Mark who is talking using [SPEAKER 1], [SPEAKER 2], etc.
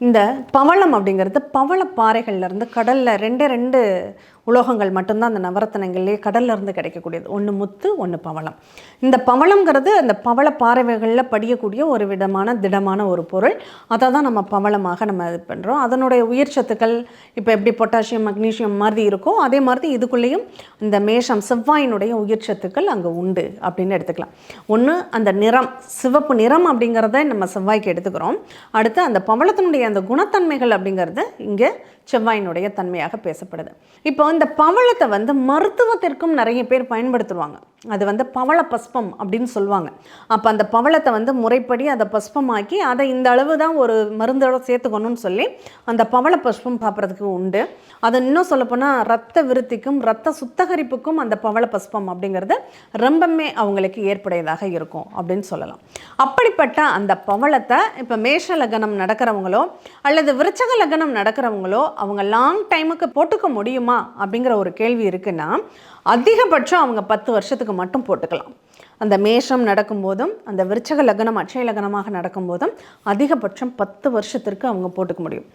[SPEAKER 1] இந்த பவளம் அப்படிங்கிறது பவள பாறைகள்லேருந்து கடலில் ரெண்டே ரெண்டு உலோகங்கள் மட்டும்தான் அந்த நவரத்தனங்கள்லேயே கடல்லேருந்து கிடைக்கக்கூடியது. ஒன்று முத்து ஒன்று பவளம். இந்த பவளங்கிறது அந்த பவள பாறைகளில் படியக்கூடிய ஒரு விதமான திடமான ஒரு பொருள். அதை தான் நம்ம பவளமாக நம்ம இது பண்ணுறோம் அதனுடைய உயிர் சத்துக்கள் இப்போ எப்படி பொட்டாசியம் மக்னீஷியம் மாதிரி இருக்கோ அதே மாதிரி இதுக்குள்ளேயும் இந்த மேஷம் செவ்வாயினுடைய உயிர் சத்துக்கள் அங்கே உண்டு அப்படின்னு எடுத்துக்கலாம். ஒன்று அந்த நிறம் சிவப்பு நிறம் அப்படிங்கிறத நம்ம செவ்வாய்க்கு எடுத்துக்கிறோம். அடுத்து அந்த பவளத்தினுடைய அந்த குணத்தன்மைகள் அப்படிங்கிறது இங்கே செவ்வாயினுடைய தன்மையாக பேசப்படுது. இப்போ இந்த பவளத்தை வந்து மருத்துவத்திற்கும் நிறைய பேர் பயன்படுத்துவாங்க. அது வந்து பவள பஸ்பம் அப்படின்னு சொல்லுவாங்க. அப்போ அந்த பவளத்தை வந்து முறைப்படி அதை பஸ்பமாக்கி அதை இந்த அளவு தான் ஒரு மருந்தோட சேர்த்துக்கணும்னு சொல்லி அந்த பவள பஸ்பம் சாப்பிட்றதுக்கு உண்டு. அதை இன்னும் சொல்லப்போனால் ரத்த விருத்திக்கும் ரத்த சுத்தகரிப்புக்கும் அந்த பவள பஸ்பம் அப்படிங்கிறது ரொம்பவுமே அவங்களுக்கு ஏற்புடையதாக இருக்கும் அப்படின்னு சொல்லலாம். அப்படிப்பட்ட அந்த பவளத்தை இப்போ மேஷ லக்னம் நடக்கிறவங்களோ அல்லது விருச்சக லக்னம் நடக்கிறவங்களோ அவங்க லாங் டைமுக்கு போட்டுக்க முடியுமா அப்படிங்கிற ஒரு கேள்வி இருக்குன்னா அதிகபட்சம் அவங்க பத்து வருஷத்துக்கு வருஷத்துக்கு மட்டும் போட்டுக்கலாம். அந்த மேஷம் நடக்கும்போதும் அந்த விருச்சக லக்னம் அட்சய லக்னமாக நடக்கும்போதும் அதிகபட்சம் பத்து வருஷத்திற்கு அவங்க போட்டுக்க முடியும்.